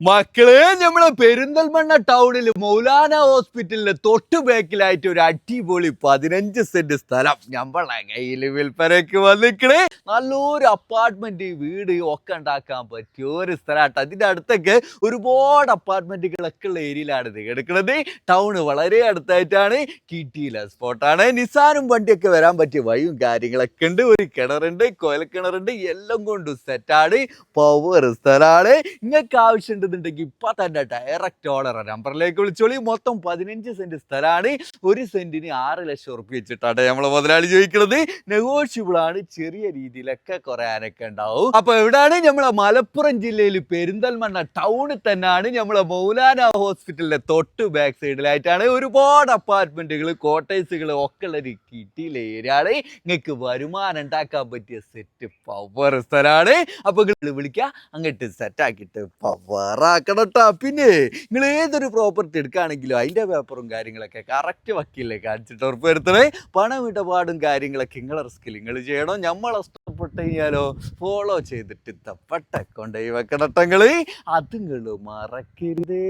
മക്കളെ നമ്മളെ പെരിന്തൽമണ്ണ ടൗണിൽ മൗലാന ഹോസ്പിറ്റലിന്റെ തൊട്ടു ബാക്കിലായിട്ട് ഒരു അടിപൊളി പതിനഞ്ച് സെന്റ് സ്ഥലം. നമ്മളെ കയ്യിൽ വിൽപ്പനയ്ക്ക് വന്നിക്കണേ. നല്ലൊരു അപ്പാർട്ട്മെന്റ് വീട് ഒക്കെ ഉണ്ടാക്കാൻ പറ്റിയ ഒരു സ്ഥലമാട്ടോ അതിന്റെ അടുത്തൊക്കെ ഒരുപാട് അപ്പാർട്ട്മെന്റുകളൊക്കെ ഉള്ള ഏരിയയിലാണ് ഇത് കിടക്കുന്നത് ടൗണ് വളരെ അടുത്തായിട്ടാണ് കിട്ടിയില്ല സ്പോട്ടാണ് നിസാനും വണ്ടിയൊക്കെ വരാൻ പറ്റിയ വഴിയും കാര്യങ്ങളൊക്കെ ഉണ്ട്. ഒരു കിണറുണ്ട് കുഴൽക്കിണറുണ്ട് എല്ലാം കൊണ്ടും സെറ്റാണ് പവർ സ്ഥലമാണ്. നിങ്ങൾക്ക് ആവശ്യമുണ്ടെന്നുണ്ടെങ്കിൽ ഇപ്പൊ തന്നെ ഡയറക്റ്റ് ഓർഡർ നമ്പറിലേക്ക് വിളിച്ചോളി. മൊത്തം പതിനഞ്ച് സെന്റ് സ്ഥലമാണ് ഒരു സെന്റിന് ആറ് ലക്ഷം ഉറപ്പ് വെച്ചിട്ടാണ് നമ്മൾ മുതലാളി ചോദിക്കുന്നത് നെഗോഷ്യബിൾ ആണ്. ചെറിയ രീതിയിലൊക്കെ കുറയാനൊക്കെ ഉണ്ടാവും. അപ്പൊ എവിടെയാണ് നമ്മളെ മലപ്പുറം ജില്ലയിൽ പെരിന്തൽമണ്ണ ടൗണിൽ തന്നെയാണ് നമ്മളെ മൗലാന ഹോസ്പിറ്റലിന്റെ തൊട്ട് ബാക്ക് സൈഡിലായിട്ടാണ് ഒരുപാട് അപ്പാർട്ട്മെന്റുകൾ കോട്ടേഴ്സുകൾ ഒക്കെ ഉള്ള ഒരു കിട്ടിയില്ല ഏരിയാണ് നിങ്ങൾക്ക് വരുമാനം ഉണ്ടാക്കാൻ പറ്റിയ സെറ്റ് പവർ സ്ഥലമാണ് അപ്പൊ നിങ്ങൾ വിളിക്കുക അങ്ങോട്ട് സെറ്റ് ആക്കിയിട്ട് പവറാക്കണട്ടാ പിന്നെ നിങ്ങൾ ഏതൊരു പ്രോപ്പർട്ടി എടുക്കുകയാണെങ്കിലും അതിന്റെ പേപ്പറും കാര്യങ്ങളൊക്കെ കറക്റ്റ് വക്കീലേ കാണിച്ചിട്ട് ഉറപ്പ് വരുത്തണേ പണം ഇടപാടും കാര്യങ്ങളൊക്കെ നിങ്ങളെ റിസ്കിൽ നിങ്ങൾ ചെയ്യണോ. നമ്മളെ ഇഷ്ടപ്പെട്ട് കഴിഞ്ഞാലോ ഫോളോ ചെയ്തിട്ട് തപ്പട്ടെ കൊണ്ടുപോയി വെക്കണട്ടങ്ങൾ അത് നിങ്ങൾ മറക്കരുതേ.